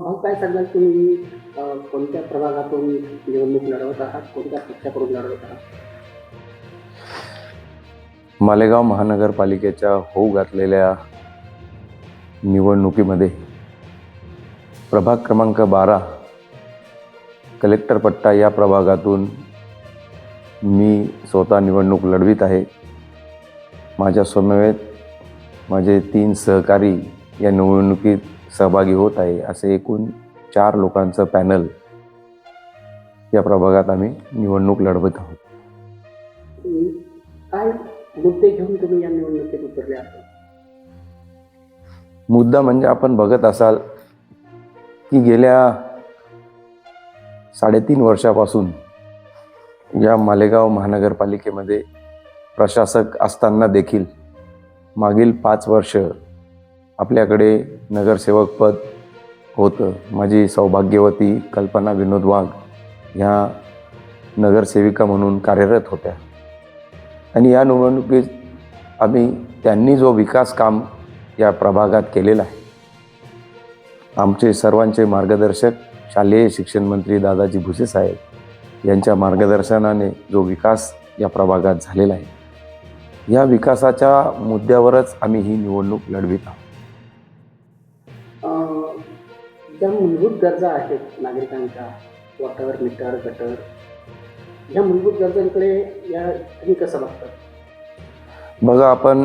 भाऊ काय सांगाल तुम्ही? कोणत्या प्रभागातून निवडणूक लढवत आहात? कोणत्या पक्षाकडून लढवत आहात? मालेगाव महानगरपालिकेच्या होऊ घातलेल्या निवडणुकीमध्ये प्रभाग क्रमांक बारा कलेक्टर पट्टा या प्रभागातून मी स्वतः निवडणूक लढवित आहे. माझ्या समवेत माझे तीन सहकारी या निवडणुकीत सहभागी होत आहे असे एकूण चार लोकांचं पॅनल या प्रभागात आम्ही निवडणूक लढवत आहोत. तुम्ही काय मुद्दे घेऊन तुम्ही या निवडणुकीत उतरले आहात? मुद्दा म्हणजे आपण बघत असाल की गेल्या साडेतीन वर्षापासून या मालेगाव महानगरपालिकेमध्ये प्रशासक असताना देखील मागील पाच वर्ष आपल्याकडे नगरसेवकपद होतं. माझी सौभाग्यवती कल्पना विनोद वाघ ह्या नगरसेविका म्हणून कार्यरत होत्या. आणि या निवडणुकीत आम्ही त्यांनी जो विकास काम या प्रभागात केलेला आहे आमचे सर्वांचे मार्गदर्शक शालेय शिक्षण मंत्री दादाजी भुसे साहेब यांच्या मार्गदर्शनाने जो विकास या प्रभागात झालेला आहे या विकासाच्या मुद्द्यावरच आम्ही ही निवडणूक लढवित आहोत. ज्या मूलभूत गरजा आहेत नागरिकांच्या वॉटर मीटर गटर. या मूलभूत गरजांकडे या तुम्ही कसं बघतात बघा आपण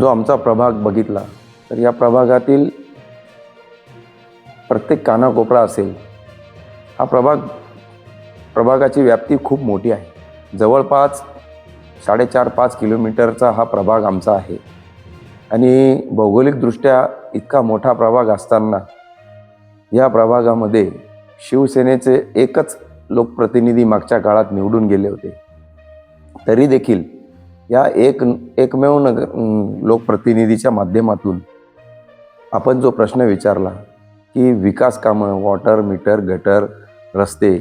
जो आमचा प्रभाग बघितला तर या प्रभागातील प्रत्येक कानाकोपरा असेल हा प्रभाग प्रभागाची व्याप्ती खूप मोठी आहे. जवळपास साडेचार पाच किलोमीटरचा हा प्रभाग आमचा आहे. आणि भौगोलिकदृष्ट्या इतका मोठा प्रभाग असताना या प्रभागामध्ये शिवसेनेचे एकच लोकप्रतिनिधी मागच्या काळात निवडून गेले होते. तरी देखील या एक एकमेव नग लोकप्रतिनिधीच्या माध्यमातून आपण जो प्रश्न विचारला की विकास कामं वॉटर मीटर गटर रस्ते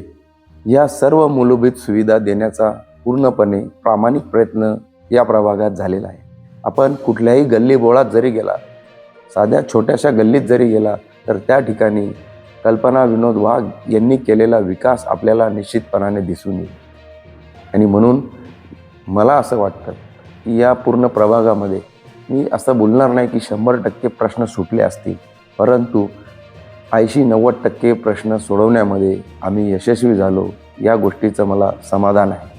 या सर्व मूलभूत सुविधा देण्याचा पूर्णपणे प्रामाणिक प्रयत्न या प्रभागात झालेला आहे. आपण कुठल्याही गल्ली बोळात जरी गेला साध्या छोट्याशा गल्लीत जरी गेला तर त्या ठिकाणी कल्पना विनोद वाघ यांनी केलेला विकास आपल्याला निश्चितपणाने दिसून येईल. आणि म्हणून मला असं वाटतं की या पूर्ण प्रभागामध्ये मी असं बोलणार नाही की शंभर टक्के प्रश्न सुटले असतील परंतु ऐंशी नव्वद टक्के प्रश्न सोडवण्यामध्ये आम्ही यशस्वी झालो या गोष्टीचं मला समाधान आहे.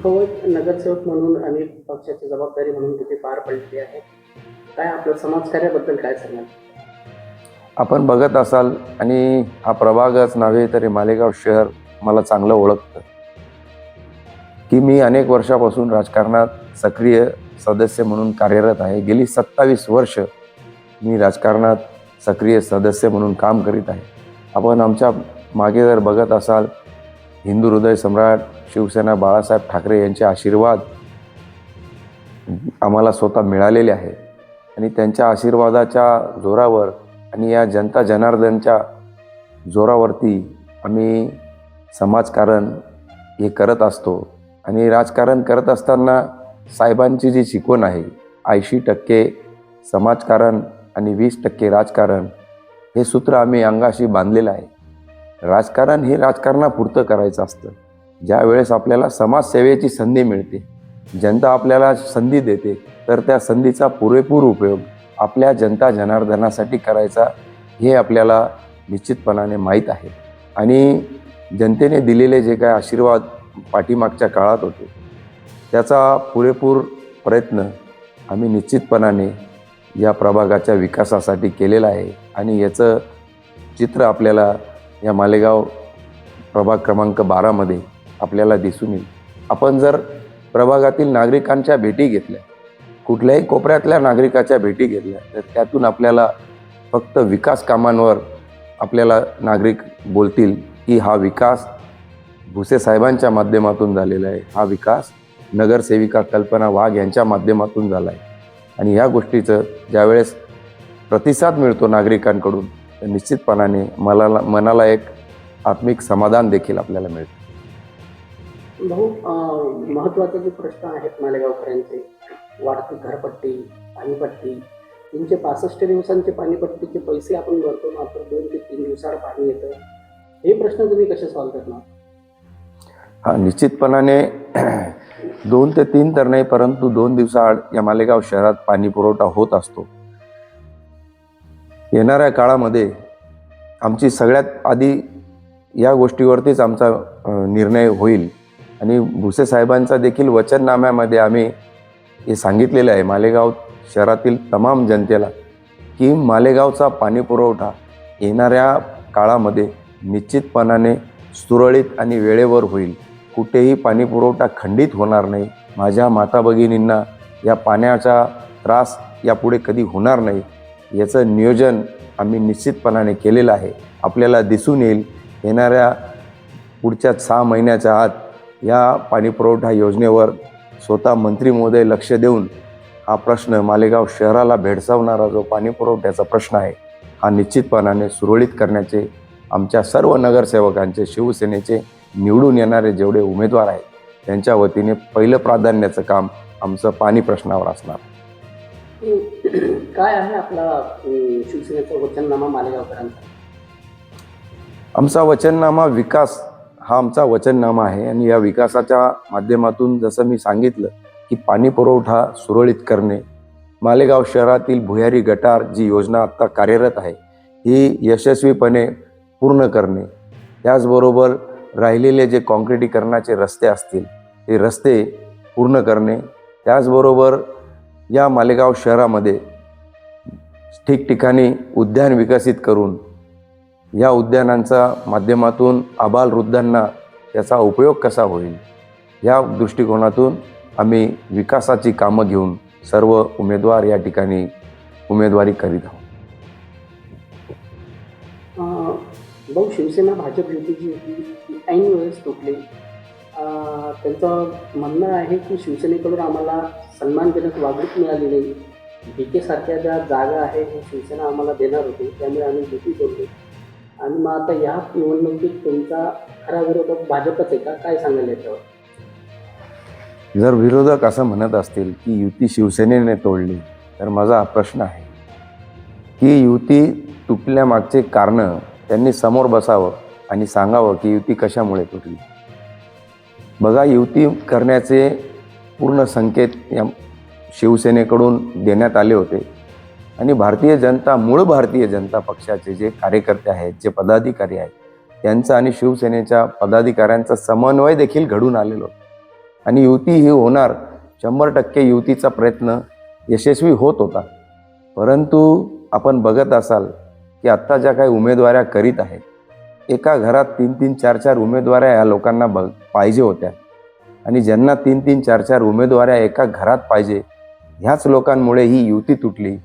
भाऊ नगरसेवक म्हणून आणि पक्षाची जबाबदारी म्हणून तिथे पार पडली आहे. काय आपलं समाजकार्याबद्दल काय सांगाल? आपण बघत असाल आणि हा प्रभागच नव्हे तरी मालेगाव शहर मला चांगलं ओळखतं. की मी अनेक वर्षापासून राजकारणात सक्रिय सदस्य म्हणून कार्यरत आहे. गेली सत्तावीस वर्ष मी राजकारणात सक्रिय सदस्य म्हणून काम करीत आहे. आपण आमच्या मागे जर बघत असाल हिंदू हृदय सम्राट शिवसेना बाळासाहेब ठाकरे यांचे आशीर्वाद आम्हाला स्वतः मिळालेले आहे. आणि त्यांच्या आशीर्वादाच्या जोरावर आणि या जनता जनार्दनच्या जोरावरती आम्ही समाजकारण हे करत असतो. आणि राजकारण करत असताना साहेबांची जी शिकवण आहे ऐंशी टक्के समाजकारण आणि वीस टक्के राजकारण हे सूत्र आम्ही अंगाशी बांधलेलं आहे. राजकारण हे राजकारणापुरतं करायचं असतं. ज्या वेळेस आपल्याला समाजसेवेची संधी मिळते जनता आपल्याला संधी देते तर त्या संधीचा पुरेपूर उपयोग आपल्या जनता जनार्दनासाठी करायचा हे आपल्याला निश्चितपणाने माहीत आहे. आणि जनतेने दिलेले जे काय आशीर्वाद पाठीमागच्या काळात होते त्याचा पुरेपूर प्रयत्न आम्ही निश्चितपणाने या प्रभागाच्या विकासासाठी केलेला आहे. आणि याचं चित्र आपल्याला या मालेगाव प्रभाग क्रमांक बारामध्ये आपल्याला दिसून येईल. आपण जर प्रभागातील नागरिकांच्या भेटी घेतल्या कुठल्याही कोपऱ्यातल्या नागरिकाच्या भेटी घेतल्या तर त्यातून आपल्याला फक्त विकास कामांवर आपल्याला नागरिक बोलतील की हा विकास भुसे साहेबांच्या माध्यमातून झालेला आहे. हा विकास नगरसेविका कल्पना वाघ यांच्या माध्यमातून झाला आहे. आणि ह्या गोष्टीचं ज्यावेळेस प्रतिसाद मिळतो नागरिकांकडून तर निश्चितपणाने मला मनाला एक आत्मिक समाधान देखील आपल्याला मिळतं. भाऊ महत्त्वाचे महत्त्वाचे जे प्रश्न आहेत मालेगावकरांचे वाढती घरपट्टी पाणीपट्टी तीनशे पासष्ट दिवसांचे पाणीपट्टीचे पैसे आपण भरतो मात्र दोन ते तीन दिवसाआड पाणी येतं. हे प्रश्न तुम्ही कसे सॉल्व्ह करणार? हा निश्चितपणाने दोन ते तीन तर नाही परंतु दोन दिवसाआड या मालेगाव शहरात पाणी पुरवठा होत असतो. येणाऱ्या काळामध्ये आमची सगळ्यात आधी या गोष्टीवरतीच आमचा निर्णय होईल. आणि भुसे साहेबांचा देखील वचननाम्यामध्ये आम्ही हे सांगितलेलं आहे मालेगाव शहरातील तमाम जनतेला की मालेगावचा पाणी पुरवठा येणाऱ्या काळामध्ये निश्चितपणाने सुरळीत आणि वेळेवर होईल. कुठेही पाणी पुरवठा खंडित होणार नाही. माझ्या माता भगिनींना या पाण्याचा त्रास यापुढे कधी होणार नाही याचं नियोजन आम्ही निश्चितपणाने केलेलं आहे. आपल्याला दिसून येईल येणाऱ्या पुढच्या सहा महिन्याच्या आत या पाणीपुरवठा योजनेवर स्वतः मंत्री महोदय लक्ष देऊन हा प्रश्न मालेगाव शहराला भेडसावणारा जो पाणीपुरवठ्याचा प्रश्न आहे हा निश्चितपणाने सुरळीत करण्याचे आमच्या सर्व नगरसेवकांचे शिवसेनेचे निवडून येणारे जेवढे उमेदवार आहेत त्यांच्या वतीने पहिलं प्राधान्याचं काम आमचं पाणी प्रश्नावर असणार. काय आहे आपला शिवसेनेचा वचननामा मालेगावकरांचा? आमचा वचननामा विकास हा आमचा वचननामा आहे आणि या विकासाच्या माध्यमातून जसं मी सांगितलं की पाणी पुरवठा सुरळीत करणे मालेगाव शहरातील भुयारी गटार जी योजना आत्ता कार्यरत आहे ही यशस्वीपणे पूर्ण करणे. त्याचबरोबर राहिलेले जे काँक्रिटीकरणाचे रस्ते असतील ते रस्ते पूर्ण करणे. त्याचबरोबर या मालेगाव शहरामध्ये ठिकठिकाणी उद्यान विकसित करून या उद्यानांचा माध्यमातून आबालवृद्धांना त्याचा उपयोग कसा होईल? या दृष्टिकोनातून आम्ही विकासाची कामं घेऊन सर्व उमेदवार या ठिकाणी उमेदवारी करीत आहोत. भाऊ शिवसेना भाजप युती जी होती ऐन वेळेस तुटली. त्यांचं म्हणणं आहे की शिवसेनेकडून आम्हाला सन्मानजनक वागणूक मिळाली नाही. बी के सारख्या ज्या जागा आहे हे शिवसेना आम्हाला देणार होती त्यामुळे आम्ही युती तोडली आणि मग आता या निवडणुकीत तुमचा खरा विरोधक भाजपच आहे का? काय सांगाल याच्यावर? जर विरोधक असं म्हणत असतील की युती शिवसेनेने तोडली तर माझा हा प्रश्न आहे की युती तुटल्यामागचे कारणं त्यांनी समोर बसावं आणि सांगावं की युती कशामुळे तुटली. बघा युती करण्याचे पूर्ण संकेत या शिवसेनेकडून देण्यात आले होते. आणि भारतीय जनता मूळ भारतीय जनता पक्षाचे जे कार्यकर्ते आहेत जे पदाधिकारी आहेत त्यांचा आणि शिवसेनेच्या पदाधिकाऱ्यांचा समन्वय देखील घडून आलेलो. आणि युती ही होणार शंभर टक्के युतीचा प्रयत्न यशस्वी होत होता. परंतु आपण बघत असाल की आत्ता ज्या काही उमेदवाऱ्या करीत आहेत एका घरात तीन तीन चार चार उमेदवाऱ्या या लोकांना बघ पाहिजे होत्या. आणि ज्यांना तीन तीन चार चार उमेदवाऱ्या एका घरात पाहिजे ह्याच लोकांमुळे ही युती तुटली.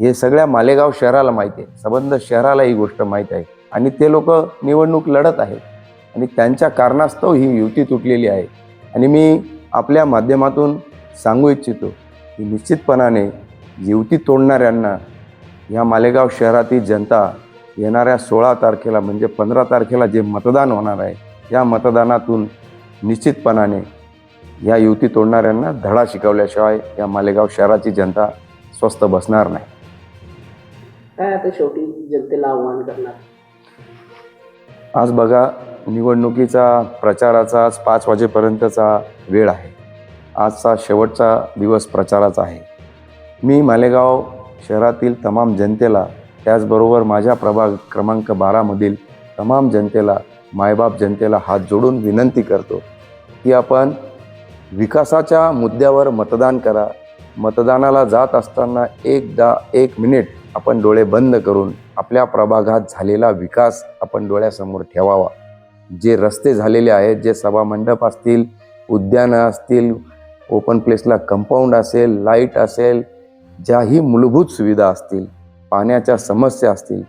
हे सगळ्या मालेगाव शहराला माहिती आहे. सबंध शहराला ही गोष्ट माहीत आहे. आणि ते लोक निवडणूक लढत आहेत. आणि त्यांच्या कारणास्तव ही युती तुटलेली आहे. आणि मी आपल्या माध्यमातून सांगू इच्छितो की निश्चितपणाने युती तोडणाऱ्यांना या मालेगाव शहरातील जनता येणाऱ्या सोळा तारखेला म्हणजे पंधरा तारखेला जे मतदान होणार आहे या मतदानातून निश्चितपणाने या युती तोडणाऱ्यांना धडा शिकवल्याशिवाय या मालेगाव शहराची जनता स्वस्त बसणार नाही. काय आता शेवटी जनतेला आव्हान करणार? आज बघा निवडणुकीचा प्रचाराचा आज पाच वाजेपर्यंतचा वेळ आहे. आजचा शेवटचा दिवस प्रचाराचा आहे. मी मालेगाव शहरातील तमाम जनतेला त्याचबरोबर माझ्या प्रभाग क्रमांक बारामधील तमाम जनतेला मायबाप जनतेला हात जोडून विनंती करतो की आपण विकासाच्या मुद्द्यावर मतदान करा. मतदानाला जात असताना एकदा एक मिनिट आपण डोळे बंद करून आपल्या प्रभागात झालेला विकास आपण डोळ्यासमोर ठेवावा. जे रस्ते झालेले आहेत जे सभामंडप असतील उद्यानं असतील ओपन प्लेसला कंपाऊंड असेल लाइट असेल ज्याही मूलभूत सुविधा असतील पाण्याच्या समस्या असतील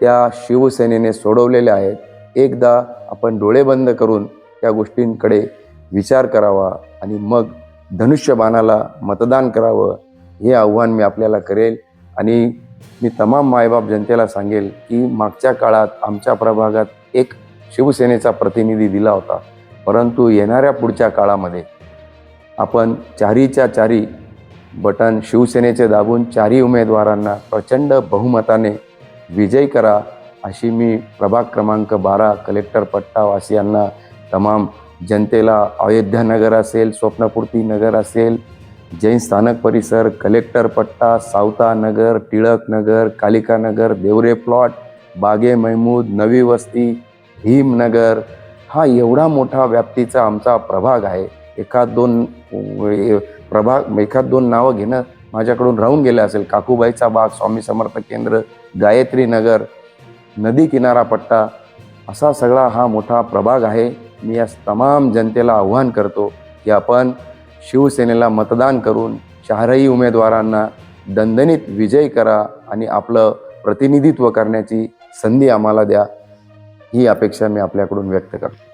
त्या शिवसेनेने सोडवलेल्या आहेत. एकदा आपण डोळे बंद करून त्या गोष्टींकडे विचार करावा आणि मग धनुष्यबाणाला मतदान करावं हे आव्हान मी आपल्याला करेल. आणि मी तमाम मायबाप जनतेला सांगेल की मागच्या काळात आमच्या प्रभागात एक शिवसेनेचा प्रतिनिधी दिला होता. परंतु येणाऱ्या पुढच्या काळामध्ये आपण चारीच्या चारी बटन शिवसेनेचे दाबून चारी उमेदवारांना प्रचंड बहुमताने विजय करा अशी मी प्रभाग क्रमांक बारा कलेक्टर पट्टावासियांना तमाम जनतेला अयोध्या नगर असेल स्वप्नपूर्ती नगर असेल जैन स्थानक परिसर कलेक्टर पट्टा सावता नगर टिळक नगर कालिका नगर देवरे प्लॉट बागे महमूद नवी वस्ती भीमनगर हा एवढा मोठा व्याप्तीचा आमचा प्रभाग आहे. एखाद दोन प्रभाग एखाद दोन नावं घेणं माझ्याकडून राहून गेलं असेल. काकूबाईचा बाग स्वामी समर्थ केंद्र गायत्री नगर नदी किनारा पट्टा. असा सगळा हा मोठा प्रभाग आहे. मी या तमाम जनतेला आव्हान करतो की आपण शिवसेनेला मतदान करून चारही उमेदवारांना दणदणीत विजय करा आणि आपलं प्रतिनिधित्व करण्याची संधी आम्हाला द्या. ही अपेक्षा मी आपल्याकडून व्यक्त करतो.